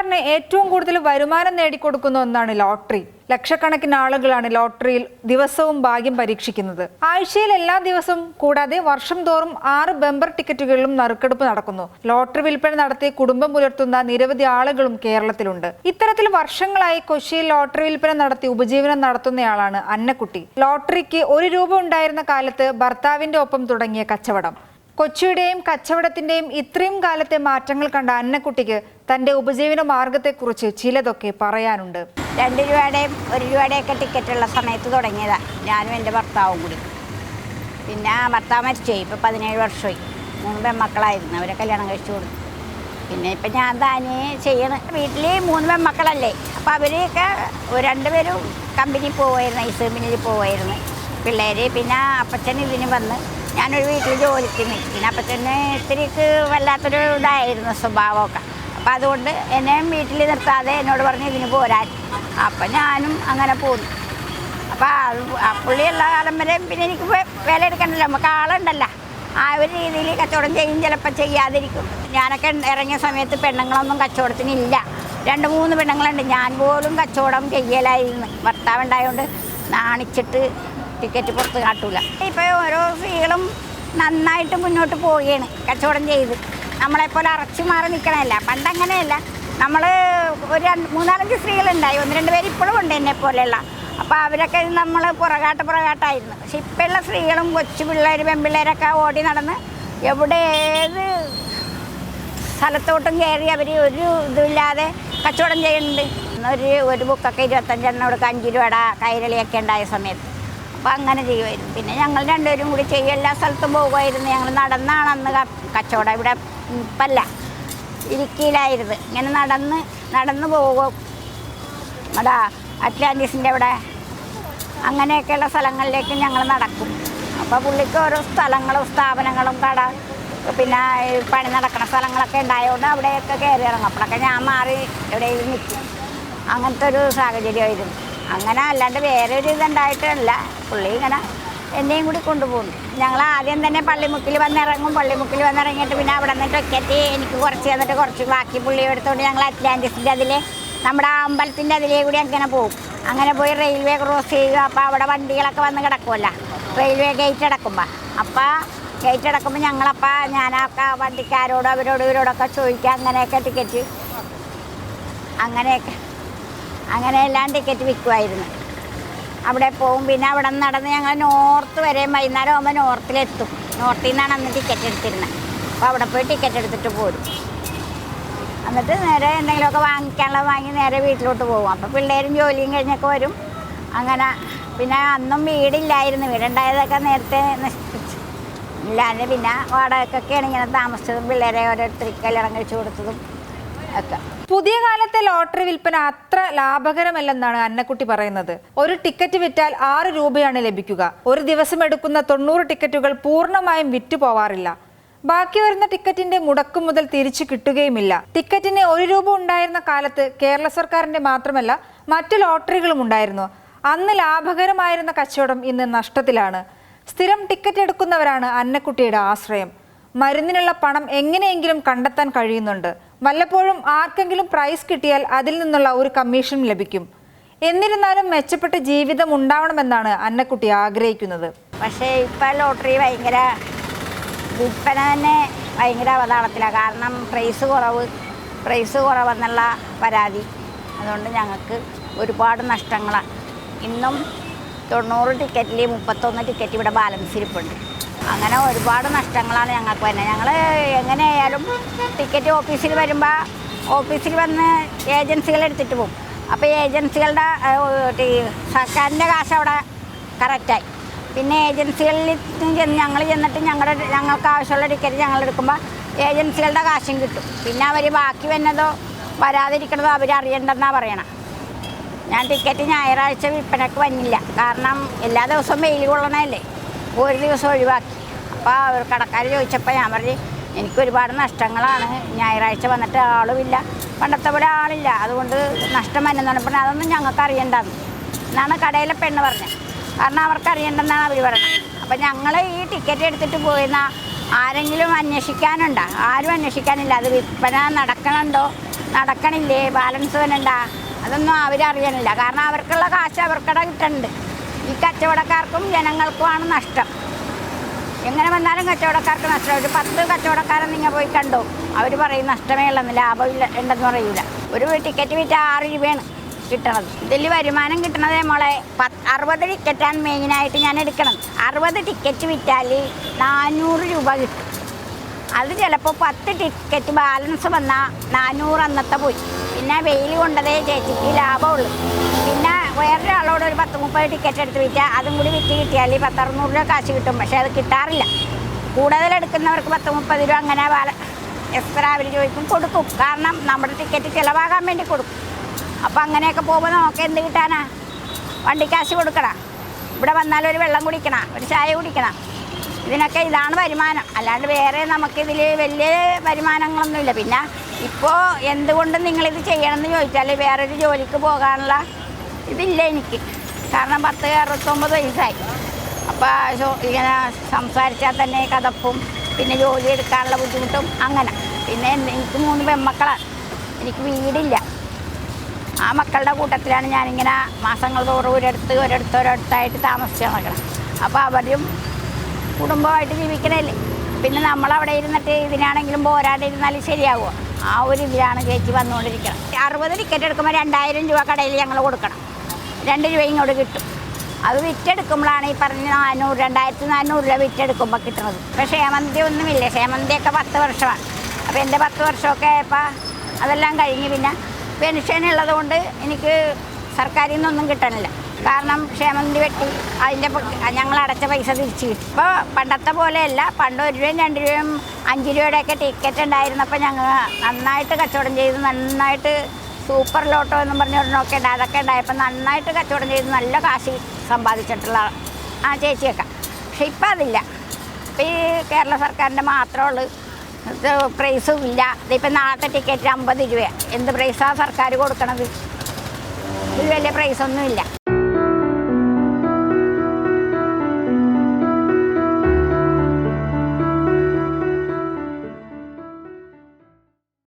സർക്കാരിന് ഏറ്റവും കൂടുതൽ വരുമാനം നേടിക്കൊടുക്കുന്ന ഒന്നാണ് ലോട്ടറി. ലക്ഷക്കണക്കിന് ആളുകളാണ് ലോട്ടറിയിൽ ദിവസവും ഭാഗ്യം പരീക്ഷിക്കുന്നത്. ആഴ്ചയിൽ എല്ലാ ദിവസവും കൂടാതെ വർഷം തോറും ആറ് ബമ്പർ ടിക്കറ്റുകളിലും നറുക്കെടുപ്പ് നടക്കുന്നു. ലോട്ടറി വിൽപ്പന നടത്തി കുടുംബം പുലർത്തുന്ന നിരവധി ആളുകളും കേരളത്തിലുണ്ട്. ഇത്തരത്തിൽ വർഷങ്ങളായി കൊച്ചിയിൽ ലോട്ടറി വിൽപ്പന നടത്തി ഉപജീവനം നടത്തുന്നയാളാണ് അന്നക്കുട്ടി. ലോട്ടറിക്ക് ഒരു രൂപ ഉണ്ടായിരുന്ന കാലത്ത് ഭർത്താവിന്റെ ഒപ്പം തുടങ്ങിയ കച്ചവടം. കൊച്ചിയുടെയും കച്ചവടത്തിന്റെയും ഇത്രയും കാലത്തെ മാറ്റങ്ങൾ കണ്ട അന്നക്കുട്ടിക്ക് തന്റെ ഉപജീവന മാർഗത്തെക്കുറിച്ച് ചിലതൊക്കെ പറയാനുണ്ട്. രണ്ട് രൂപയുടെയും ഒരു രൂപയുടെയൊക്കെ ടിക്കറ്റുള്ള സമയത്ത് തുടങ്ങിയതാണ് ഞാനും എന്റെ ഭർത്താവും കൂടി. പിന്നെ ഭർത്താവ് മരിച്ചുപോയി. ഇപ്പോൾ പതിനേഴ് വർഷമായി. മൂന്ന് പെൺമക്കളായിരുന്നു. അവരെ കല്യാണം കഴിച്ചു കൊടുത്തു. പിന്നെ ഇപ്പം ഞാൻ താനി ചെയ്യണ വീട്ടിൽ മൂന്ന് പെൺമക്കളല്ലേ. അപ്പോൾ അവരെയൊക്കെ രണ്ടുപേരും കമ്പനി പോവായിരുന്നു. ഐസ് കമ്പനിയിൽ പോവായിരുന്നു. പിള്ളേർ പിന്നെ അപ്പച്ചൻ ഇതിന് വന്ന് ഞാനൊരു വീട്ടിൽ ജോലിക്ക് നിൽക്കുന്നത് അപ്പം തന്നെ ഇത്തിരിക്ക് വല്ലാത്തൊരു ഇതായിരുന്നു സ്വഭാവമൊക്കെ. അപ്പം അതുകൊണ്ട് എന്നെ വീട്ടിൽ നിർത്താതെ എന്നോട് പറഞ്ഞ് ഇതിന് പോരാൻ അപ്പം ഞാനും അങ്ങനെ പോന്നു. അപ്പം ആ പുള്ളിയുള്ള കാലം വരെ പിന്നെ എനിക്ക് വില എടുക്കണ്ടല്ലോ നമുക്ക് ആളുണ്ടല്ലോ. ആ ഒരു രീതിയിൽ കച്ചവടം ചെയ്യും. ചിലപ്പോൾ ചെയ്യാതിരിക്കും. ഞാനൊക്കെ ഇറങ്ങിയ സമയത്ത് പെണ്ണുങ്ങളൊന്നും കച്ചവടത്തിനില്ല രണ്ട് മൂന്ന് പെണ്ണുങ്ങളുണ്ട്. ഞാൻ പോലും കച്ചവടം ചെയ്യലായിരുന്നു. ഭർത്താവ് ഉണ്ടായതുകൊണ്ട് നാണിച്ചിട്ട് ടിക്കറ്റ് പുറത്ത് കാട്ടൂല. ഇപ്പോൾ ഓരോ സ്ത്രീകളും നന്നായിട്ട് മുന്നോട്ട് പോവുകയാണ് കച്ചവടം ചെയ്ത്. നമ്മളെപ്പോലെ അറച്ചു മാറി നിൽക്കണമല്ല പണ്ടങ്ങനെയല്ല നമ്മൾ ഒരു മൂന്നാലഞ്ച് സ്ത്രീകളുണ്ടായി. ഒന്ന് രണ്ട് പേര് ഇപ്പോഴും ഉണ്ട് എന്നെ പോലെയുള്ള. അപ്പോൾ അവരൊക്കെ നമ്മൾ പുറകാട്ട് പുറകാട്ടായിരുന്നു. പക്ഷെ ഇപ്പോഴുള്ള സ്ത്രീകളും കൊച്ചു പിള്ളേർ പെൺപിള്ളേരൊക്കെ ഓടി നടന്ന് എവിടെ ഏത് സ്ഥലത്തോട്ടും കയറി അവർ ഒരു ഇതുമില്ലാതെ കച്ചവടം ചെയ്യുന്നുണ്ട്. ഒരു ഒരു ബുക്കൊക്കെ ഇരുപത്തഞ്ചെണ്ണം കൊടുക്കുക അഞ്ച് രൂപയുടെ കൈരളിയൊക്കെ ഉണ്ടായ സമയത്ത്. അപ്പോൾ അങ്ങനെ ചെയ്യുമായിരുന്നു പിന്നെ ഞങ്ങൾ രണ്ടുപേരും കൂടി ചെയ്യും എല്ലാ സ്ഥലത്തും പോകുമായിരുന്നു ഞങ്ങൾ നടന്നാണ് അന്ന് കച്ചവടം. ഇവിടെ ഇപ്പല്ല ഇടുക്കിയിലായിരുന്നു. ഇങ്ങനെ നടന്ന് നടന്ന് പോകും. നമ്മുടെ അറ്റ്ലാന്റിസിന്റെ അവിടെ അങ്ങനെയൊക്കെയുള്ള സ്ഥലങ്ങളിലേക്ക് ഞങ്ങൾ നടക്കും. അപ്പോൾ പുള്ളിക്ക് ഓരോ സ്ഥലങ്ങളും സ്ഥാപനങ്ങളും കട പിന്നെ പണി നടക്കുന്ന സ്ഥലങ്ങളൊക്കെ ഉണ്ടായതുകൊണ്ട് അവിടെയൊക്കെ കയറി ഇറങ്ങും. അപ്പോഴൊക്കെ ഞാൻ മാറി എവിടെയെങ്കിലും നിൽക്കും അങ്ങനത്തെ ഒരു സാഹചര്യമായിരുന്നു. അങ്ങനെ അല്ലാണ്ട് വേറെ ഒരു ഇതുണ്ടായിട്ടല്ല പുള്ളി ഇങ്ങനെ എന്നെയും കൂടി കൊണ്ടുപോകുന്നു. ഞങ്ങൾ ആദ്യം തന്നെ പള്ളിമുക്കിൽ വന്നിറങ്ങും. പള്ളിമുക്കിൽ വന്നിറങ്ങിയിട്ട് പിന്നെ അവിടെ നിന്ന് ടിക്കറ്റ് എനിക്ക് കുറച്ച് തന്നിട്ട് കുറച്ച് ബാക്കി പുള്ളി എടുത്തുകൊണ്ട് ഞങ്ങൾ അറ്റ്ലാന്റിസിന്റെ അതിൽ നമ്മുടെ അമ്പലത്തിന്റെ അതിലേ കൂടി അങ്ങനെ പോകും. അങ്ങനെ പോയി റെയിൽവേ ക്രോസ് ചെയ്യുക. അപ്പോൾ അവിടെ വണ്ടികളൊക്കെ വന്ന് കിടക്കുമല്ലോ റെയിൽവേ ഗേറ്റ് അടക്കുമ്പോൾ അപ്പോൾ ഗേറ്റ് അടക്കുമ്പോൾ ഞങ്ങളപ്പോൾ ഞാനൊക്കെ വണ്ടിക്കാരോടോ അവരോടും ഇവരോടൊക്കെ ചോദിക്കുക. അങ്ങനെയൊക്കെ ടിക്കറ്റ്. അങ്ങനെയൊക്കെ. അങ്ങനെയെല്ലാം ടിക്കറ്റ് വിൽക്കുമായിരുന്നു അവിടെ പോവും. പിന്നെ അവിടെ നിന്ന് നടന്ന് ഞങ്ങൾ നോർത്ത് വരെ വൈകുന്നേരം ആകുമ്പോൾ നോർത്തിലെത്തും നോർത്തിൽ നിന്നാണ് അന്ന് ടിക്കറ്റ് എടുത്തിരുന്നത്. അപ്പോൾ അവിടെ പോയി ടിക്കറ്റ് എടുത്തിട്ട് പോരും. എന്നിട്ട് നേരെ എന്തെങ്കിലുമൊക്കെ വാങ്ങിക്കാനുള്ളത് വാങ്ങി നേരെ വീട്ടിലോട്ട് പോകും അപ്പോൾ പിള്ളേരും ജോലിയും കഴിഞ്ഞൊക്കെ വരും. അങ്ങനെ പിന്നെ അന്നും വീടില്ലായിരുന്നു. വീടുണ്ടായതൊക്കെ നേരത്തെ നശിപ്പിച്ചു. ഇല്ലാതെ പിന്നെ വാടകയ്ക്കൊക്കെയാണ് ഇങ്ങനെ താമസിച്ചതും പിള്ളേരെ ഓരോരുത്തർക്ക് കല്യാണം കഴിച്ചു കൊടുത്തതും ഒക്കെ. പുതിയ കാലത്തെ ലോട്ടറി വിൽപ്പന അത്ര ലാഭകരമല്ലെന്നാണ് അന്നക്കുട്ടി പറയുന്നത്. ഒരു ടിക്കറ്റ് വിറ്റാൽ ആറ് രൂപയാണ് ലഭിക്കുക. ഒരു ദിവസം എടുക്കുന്ന തൊണ്ണൂറ് ടിക്കറ്റുകൾ പൂർണമായും വിറ്റു പോവാറില്ല. ബാക്കി വരുന്ന ടിക്കറ്റിന്റെ മുടക്കു മുതൽ തിരിച്ചു കിട്ടുകയുമില്ല. ടിക്കറ്റിന് ഒരു രൂപ ഉണ്ടായിരുന്ന കാലത്ത് കേരള സർക്കാരിന്റെ മാത്രമല്ല മറ്റു ലോട്ടറികളും ഉണ്ടായിരുന്നു. അന്ന് ലാഭകരമായിരുന്ന കച്ചവടം ഇന്ന് നഷ്ടത്തിലാണ്. സ്ഥിരം ടിക്കറ്റ് എടുക്കുന്നവരാണ് അന്നക്കുട്ടിയുടെ ആശ്രയം. മരുന്നിനുള്ള പണം എങ്ങനെയെങ്കിലും കണ്ടെത്താൻ കഴിയുന്നുണ്ട്. വല്ലപ്പോഴും ആർക്കെങ്കിലും പ്രൈസ് കിട്ടിയാൽ അതിൽ നിന്നുള്ള ഒരു കമ്മീഷൻ ലഭിക്കും. എന്നിരുന്നാലും മെച്ചപ്പെട്ട ജീവിതം ഉണ്ടാവണമെന്നാണ് അന്നക്കുട്ടി ആഗ്രഹിക്കുന്നത്. പക്ഷേ ഇപ്പം ലോട്ടറി ഭയങ്കര വിൽപ്പന തന്നെ ഭയങ്കര അവതാളത്തിലാണ് കാരണം പ്രൈസ് കുറവ് പ്രൈസ് കുറവെന്നുള്ള പരാതി. അതുകൊണ്ട് ഞങ്ങൾക്ക് ഒരുപാട് നഷ്ടങ്ങളാണ് ഇന്നും തൊണ്ണൂറ് ടിക്കറ്റിൽ മുപ്പത്തൊന്ന് ടിക്കറ്റ് ഇവിടെ ബാലൻസ് ഇരിപ്പുണ്ട് അങ്ങനെ ഒരുപാട് നഷ്ടങ്ങളാണ് ഞങ്ങൾക്ക് വരുന്നത്. ഞങ്ങൾ എങ്ങനെയായാലും ടിക്കറ്റ് ഓഫീസിൽ വരുമ്പോൾ ഓഫീസിൽ വന്ന് ഏജൻസികൾ എടുത്തിട്ട് പോകും. അപ്പോൾ ഏജൻസികളുടെ സർക്കാരിന്റെ കാശ് അവിടെ കറക്റ്റായി പിന്നെ ഏജൻസികളിൽ ചെന്ന് ഞങ്ങൾ ചെന്നിട്ട് ഞങ്ങളുടെ ഞങ്ങൾക്ക് ആവശ്യമുള്ള ടിക്കറ്റ് ഞങ്ങൾ എടുക്കുമ്പോൾ ഏജൻസികളുടെ കാശും കിട്ടും. പിന്നെ അവർ ബാക്കി വന്നതോ വരാതിരിക്കണതോ അവർ അറിയണ്ടെന്നാണ് പറയണം. ഞാൻ ടിക്കറ്റ് ഞായറാഴ്ച വിൽപ്പനക്ക് വന്നില്ല. കാരണം എല്ലാ ദിവസവും വെയിൽ കൊള്ളണമല്ലേ ഒരു ദിവസം ഒഴിവാക്കി. അപ്പോൾ അവർ കടക്കാർ ചോദിച്ചപ്പോൾ ഞാൻ പറഞ്ഞു എനിക്കൊരുപാട് നഷ്ടങ്ങളാണ്. ഞായറാഴ്ച വന്നിട്ട് ആളുമില്ല. പണ്ടത്തെ പോലെ ആളില്ല. അതുകൊണ്ട് നഷ്ടം വരുന്നതാണ് പറഞ്ഞാൽ അതൊന്നും ഞങ്ങൾക്ക് അറിയണ്ടെന്ന്. എന്നാണ് കടയിലെ പെണ്ണ് പറഞ്ഞത് കാരണം അവർക്ക് അറിയണ്ടെന്നാണ് അവർ പറഞ്ഞത് അപ്പം ഞങ്ങൾ ഈ ടിക്കറ്റ് എടുത്തിട്ട് പോയിരുന്ന ആരെങ്കിലും അന്വേഷിക്കാനുണ്ടോ? ആരും അന്വേഷിക്കാനില്ല. അത് വിൽപ്പന നടക്കണുണ്ടോ? നടക്കണില്ലേ? ബാലൻസ് വരണ്ട അതൊന്നും അവരറിയണില്ല കാരണം അവർക്കുള്ള കാശ് അവർക്കടെ കിട്ടുന്നുണ്ട് ഈ കച്ചവടക്കാർക്കും ജനങ്ങൾക്കുമാണ് നഷ്ടം. എങ്ങനെ വന്നാലും കച്ചവടക്കാർക്ക് നഷ്ടം. ഒരു പത്ത് കച്ചവടക്കാരൻ നിങ്ങൾ പോയി കണ്ടോ? അവർ പറയും നഷ്ടമേ ഉള്ളെന്ന് ലാഭമില്ല ഉണ്ടെന്ന് പറയൂല. ഒരു ടിക്കറ്റ് വിറ്റ് ആറ് രൂപയാണ് കിട്ടണത്. ഇതിൽ വരുമാനം കിട്ടണത് മോളെ പത്ത് അറുപത് ടിക്കറ്റാണ് മെയിനായിട്ട് ഞാൻ എടുക്കണം അറുപത് ടിക്കറ്റ് വിറ്റാൽ നാനൂറ് രൂപ കിട്ടും. അത് ചിലപ്പോൾ പത്ത് ടിക്കറ്റ് ബാലൻസ് വന്നാൽ നാനൂറ് അന്നത്തെ പോയി. പിന്നെ വെയിൽ കൊണ്ടതേ ചേച്ചിക്ക് ലാഭമുള്ളൂ പിന്നെ പത്ത് മുപ്പത് ടിക്കറ്റ് എടുത്ത് വിറ്റാൽ അതും കൂടി വിറ്റ് കിട്ടിയാൽ പത്തറുന്നൂറ് രൂപ കാശ് കിട്ടും. പക്ഷേ അത് കിട്ടാറില്ല. കൂടുതൽ എടുക്കുന്നവർക്ക് പത്ത് മുപ്പത് രൂപ അങ്ങനെ വാല എത്ര അവർ ചോദിക്കും കൊടുക്കും. കാരണം നമ്മുടെ ടിക്കറ്റ് ചിലവാകാൻ വേണ്ടി കൊടുക്കും. അപ്പോൾ അങ്ങനെയൊക്കെ പോകുമ്പോൾ നമുക്ക് എന്ത് കിട്ടാനാ? വണ്ടിക്കാശ് കൊടുക്കണം. ഇവിടെ വന്നാൽ ഒരു വെള്ളം കുടിക്കണം ഒരു ചായ കുടിക്കണം. ഇതിനൊക്കെ ഇതാണ് വരുമാനം. അല്ലാണ്ട് വേറെ നമുക്കിതിൽ വലിയ വരുമാനങ്ങളൊന്നുമില്ല. പിന്നെ ഇപ്പോൾ എന്തുകൊണ്ട് നിങ്ങളിത് ചെയ്യണമെന്ന് ചോദിച്ചാൽ വേറൊരു ജോലിക്ക് പോകാനുള്ള ഇതില്ല എനിക്ക്. കാരണം പത്ത് അറുപത്തൊമ്പത് വയസ്സായി. അപ്പോൾ ഇങ്ങനെ സംസാരിച്ചാൽ തന്നെ കഥപ്പും പിന്നെ ജോലി എടുക്കാനുള്ള ബുദ്ധിമുട്ടും അങ്ങനെ. പിന്നെ എനിക്ക് മൂന്ന് പെൺമക്കളാണ്. എനിക്ക് വീടില്ല. ആ മക്കളുടെ കൂട്ടത്തിലാണ് ഞാനിങ്ങനെ മാസങ്ങൾ തോറും ഒരിടത്ത് ഒരിടത്ത് ഒരിടത്തായിട്ട് താമസിച്ചാൽ നടക്കണം അപ്പോൾ അവരും കുടുംബമായിട്ട് ജീവിക്കണല്ലേ പിന്നെ നമ്മളവിടെ ഇരുന്നിട്ട് ഇതിനാണെങ്കിലും പോരാണ്ടിരുന്നാലും ശരിയാവുമോ ആ ഒരു ഇതിലാണ് ചേച്ചി വന്നുകൊണ്ടിരിക്കണം അറുപത് ടിക്കറ്റ് എടുക്കുമ്പോൾ രണ്ടായിരം രൂപ കടയിൽ ഞങ്ങൾ കൊടുക്കണം. രണ്ട് രൂപ ഇങ്ങോട്ട് കിട്ടും. അത് വിറ്റെടുക്കുമ്പോഴാണ് ഈ പറഞ്ഞ നാനൂറ് രണ്ടായിരത്തി നാനൂറ് രൂപ വിറ്റെടുക്കുമ്പോൾ കിട്ടുന്നത് ഇപ്പം ക്ഷേമന്തി ഒന്നുമില്ല. ക്ഷേമന്തിയൊക്കെ പത്ത് വർഷമാണ്. അപ്പോൾ എന്റെ പത്ത് വർഷമൊക്കെ ആയപ്പോൾ അതെല്ലാം കഴിഞ്ഞ് പിന്നെ പെൻഷൻ ഉള്ളത് കൊണ്ട് എനിക്ക് സർക്കാരിൽ നിന്നൊന്നും കിട്ടണില്ല. കാരണം ക്ഷേമന്തി വെട്ടി അതിന്റെ ഞങ്ങൾ അടച്ച പൈസ തിരിച്ചു കിട്ടും. ഇപ്പോൾ പണ്ടത്തെ പോലെയല്ല. പണ്ട് ഒരു രൂപയും രണ്ട് രൂപയും അഞ്ച് രൂപയുടെയൊക്കെ ടിക്കറ്റ് ഉണ്ടായിരുന്നപ്പോൾ ഞങ്ങൾ നന്നായിട്ട് കച്ചവടം ചെയ്ത് നന്നായിട്ട് സൂപ്പർ ലോട്ടോ എന്നും പറഞ്ഞൊരെണ്ണമൊക്കെ ഉണ്ട് അതൊക്കെ ഉണ്ടായപ്പോൾ നന്നായിട്ട് കച്ചവടം ചെയ്ത് നല്ല കാശ് സമ്പാദിച്ചിട്ടുള്ള ആ ചേച്ചിയൊക്കെ. പക്ഷെ ഇപ്പം അതില്ല. ഇപ്പം ഈ കേരള സർക്കാരിന്റെ മാത്രമേ ഉള്ളൂ. പ്രൈസും ഇല്ല. ഇതിപ്പോൾ നാളത്തെ ടിക്കറ്റ് അമ്പത് രൂപയാണ് എന്ത് പ്രൈസാണ് സർക്കാർ കൊടുക്കണത്? ഇത് വലിയ പ്രൈസൊന്നും ഇല്ല